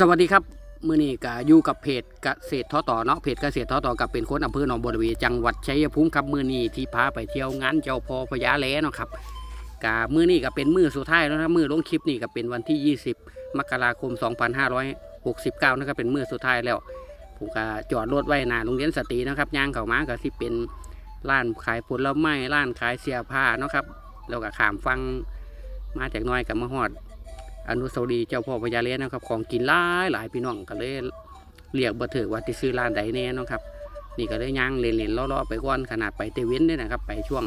สวัสดีครับมือนี้ก็อยู่กับเพจเกษตรท้อต่อเนาะเพจเกษตรท้อต่อกับเป็นคนอำเภอหนองบัวระเวจังหวัดชัยภูมิครับมือนี้ที่พาไปเที่ยวงานเจ้าพ่อพญาแลเนาะครับกามือนี้ก็เป็นมือสุดท้ายแล้วนะครับมือลงคลิปนี่ก็เป็นวันที่ 20 มกราคม 2569นะครับเป็นมือสุดท้ายแล้วผมก็จอดรถไว้หน้าโรงเรียนสตรีนะครับย่างเข้ามาก็สิเป็นร้านขายผลไม้ร้านขายเสื้อผ้าเนาะครับแล้วก็ขามฟังมาจากน้อยกับมาฮอด อนุสาวรีย์เจ้าพ่อพญาเลนนะครับ ของกินหลายหลายพี่น้องก็เลยเรียกบ่ถือว่าที่ซื้อร้านใดแน่นะครับ นี่ก็เลยย่างเล่นๆล่อๆไปก่อนขนาดไปเตว้นด้วยนะครับ ไปช่วง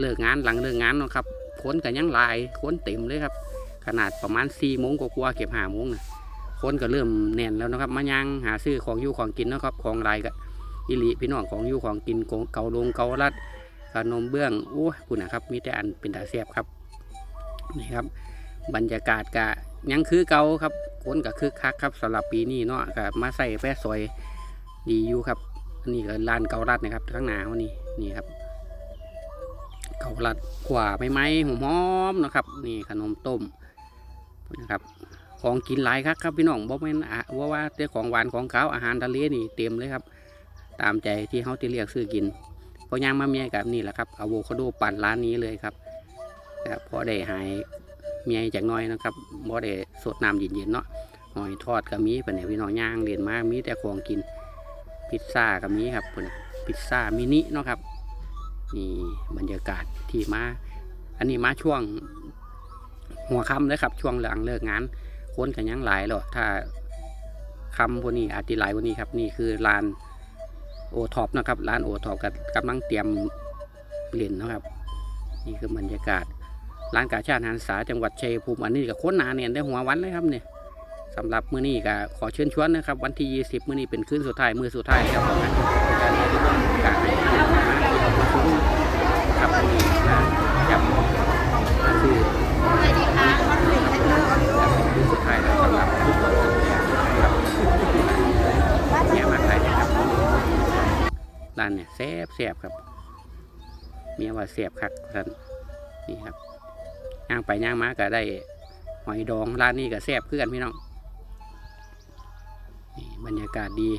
เลิกงานหลังเลิกงานนะครับค้นก็ยังลายค้นเต็มเลยครับ ขนาดประมาณ4ี่โมงกว่าเก็บหาโมงนะค้นก็เริ่มแน่นแล้วนะครับ มาย่างหาซื้อของอยู่ของกินนะครับ ของลายก็อิลิพี่น้องของอยู่ของกินเกาลงเกาลัดขนมเบื้องโอ้คุณนะครับ มีแต่อันเป็นตาเสียบครับนี่ครับ บรรยากาศกะยังคือเก่าครับคนก็คือคักครับสำหรับปีนี้เนาะก็มาใส่แป้ซอยดีอยู่ครับนนี้ก็ร้านเกาลัดนะครับข้างหน้าวันนี้นี่ครับ เกาลัดขวาไม้ไม้หอมหอมนะครับ นี่ขนมต้มนะครับ ของกินหลายครับครับพี่น้องบอกแม่นอะว่าว่าแต่ของหวานของเขาอาหารทะเลนี่เต็มเลยครับ ตามใจที่เขาที่เรียกซื้อกินพอย่างมาเมียกับนี่แหละครับอะโวคาโดปั่นร้านนี้เลยครับครับพอได้หาย เมียจากน้อยนะครับบ่ได้สดน้ำเย็นๆเนาะหอยทอดก็มีปะเนี่ยพี่น้องย่างเรียนมากมีแต่ของกินพิซซ่าก็มีครับผมพิซซ่ามินิเนาะครับนี่บรรยากาศที่มา อันนี้มาช่วงหัวค่ำเลยครับ ช่วงหลังเลิกงานคนกันยังหลายแล้วถ้าค่ำพวกนี้อาจจะหลายวันนี้ครับนี่คือร้านโอท็อปนะครับร้านโอท็อปกำลังเตรียมเปลี่ยนนะครับ นี่คือบรรยากาศ ร้านกาชาติหันษาจังหวัดชัยภูมิอันนี้ก็ค้นหนาเนี่ยได้หัววันเลยครับเนี่ยสำหรับมื้อนี้ก็ขอเชิญชวนนะครับ วันที่ 20 มื้อนี้เป็นคืนสุดท้ายมื้อสุดท้ายครับผมการนี้ที่ต้องการให้ทุกคนมาครับนี้นะครับก็คือคืนสุดท้ายแล้วสำหรับทุกคนครับเนี่ยมาไทยนะครับร้านเนี่ยแซ่บแซ่บครับเมียว่าแซ่บคักท่านนี่ครับ ย่างไปย่างมาก็ได้หอยดองร้านนี้ก็แซ่บเพื่อนพี่น้องนี่บรรยากาศดี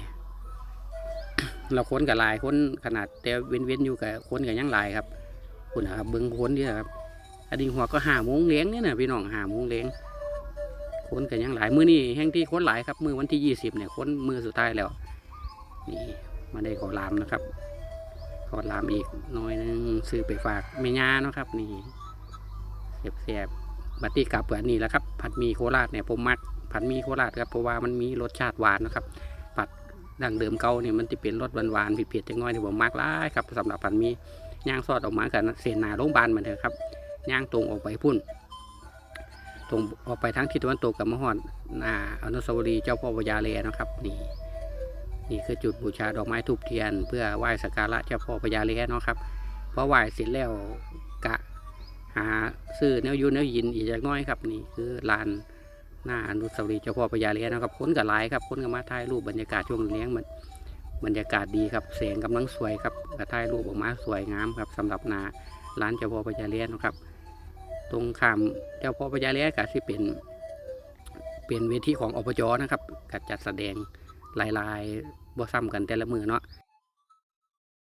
เราค้นกับลายค้นขนาดแต่เว้นเว้นอยู่กับค้นกับยังลายครับคุณนครับเบิ้งค้นนี่ครับอันนี้หัวก็หาโมงเลี้ยงนี่นะพี่น้องหาโมงเลี้ยงค้นกับยังหลายมือนี่แห้งที่ค้นหลายครับ มือวันที่ยี่สิบเนี่ยค้นมือสุดท้ายแล้ว นี่มาได้ขอลามนะครับ ขอลามอีกน้อยนึงซื้อไปฝากแม่ย่าเนาะครับ นี่ เสียบๆบัตตี้กลับเปือนนี่แหละครับ ผัดมีโคราชเนี่ยผมมักผัดมีโคราชครับเพราะว่ามันมีรสชาติหวานนะครับ ผัดดั้งเดิมเก่าเนี่ยมันจะเป็นรสหวานๆเผ็ดๆจังน้อยที่ผมมักหลายครับสำหรับผัดมีย่างซอสออกมากันเสนาโรงพยาบาลเหมือนเถอะครับย่างตรงออกไปพุ่น ตรงออกไปทางทิศตะวันตกกับมหอดนาอนุสาวรีย์เจ้าพ่อพญาเลนะครับนี่นี่คือจุดบูชาดอกไม้ทูบเทียน เพื่อไหว้สักการะเจ้าพ่อพญาเลนะครับพอไหว้เสร็จแล้วกะ หาซื้อแนวอยูแนวยินอีกจากน้อยครับนี่คือลานหน้าอนุสาวรีย์เจ้าพ่อพญาเลี้ยนะครับคนกับหลายครับคนก็มาถ่ายรูปบรรยากาศช่วงเลี้ยงมันบรรยากาศดีครับแสงกำลังสวยครับก็ถ่ายรูปออกมาสวยงามครับสำหรับนาร้านเจ้าพ่อพญาเลี้ยนะครับ ตรงข้ามเจ้าพ่อพญาเลี้ยก็ที่เป็น เป็นเวทีของอบจนะครับกัจัดแสดงลายลายๆบ่ซ้ำกันแต่ละมือเนาะ